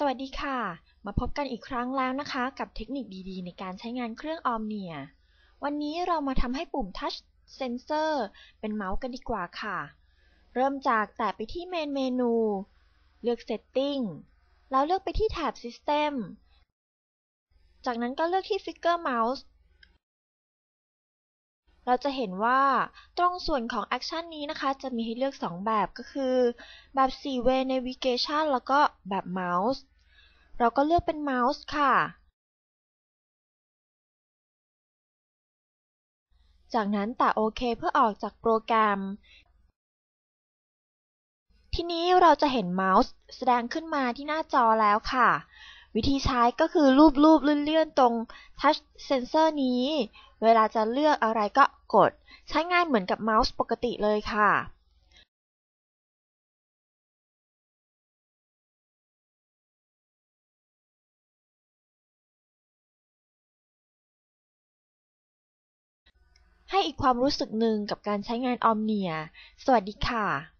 สวัสดีค่ะ มาพบกันอีกครั้งแล้วนะคะ กับเทคนิคดีๆ ในการใช้งานเครื่อง Omnia วันนี้เรามาทำให้ปุ่ม Touch Sensor เป็นเมาส์กันดีกว่าค่ะ เริ่มจากแตะไปที่เมนเมนู เลือก Setting แล้วเลือกไปที่แถบ System จากนั้นก็เลือกที่ Figure Mouse เราจะเห็นว่าตรงส่วนของแอคชั่นนี้นะคะ จะมีให้เลือก 2 แบบก็คือ แบบ 4-way navigation แล้วก็แบบเมาส์เราก็เลือกเป็นเมาส์ค่ะ จากนั้นแตะโอเคเพื่อออกจากโปรแกรม ทีนี้เราจะเห็นเมาส์แสดงขึ้นมาที่หน้าจอแล้วค่ะ วิธีใช้ก็คือรูปๆเลื่อนๆตรง Touch Sensor นี้ เวลาจะเลือกอะไรก็กด ใช้ง่ายเหมือนกับเมาส์ปกติเลยค่ะให้อีกความรู้สึกหนึ่งกับการใช้งาน Omnia สวัสดีค่ะ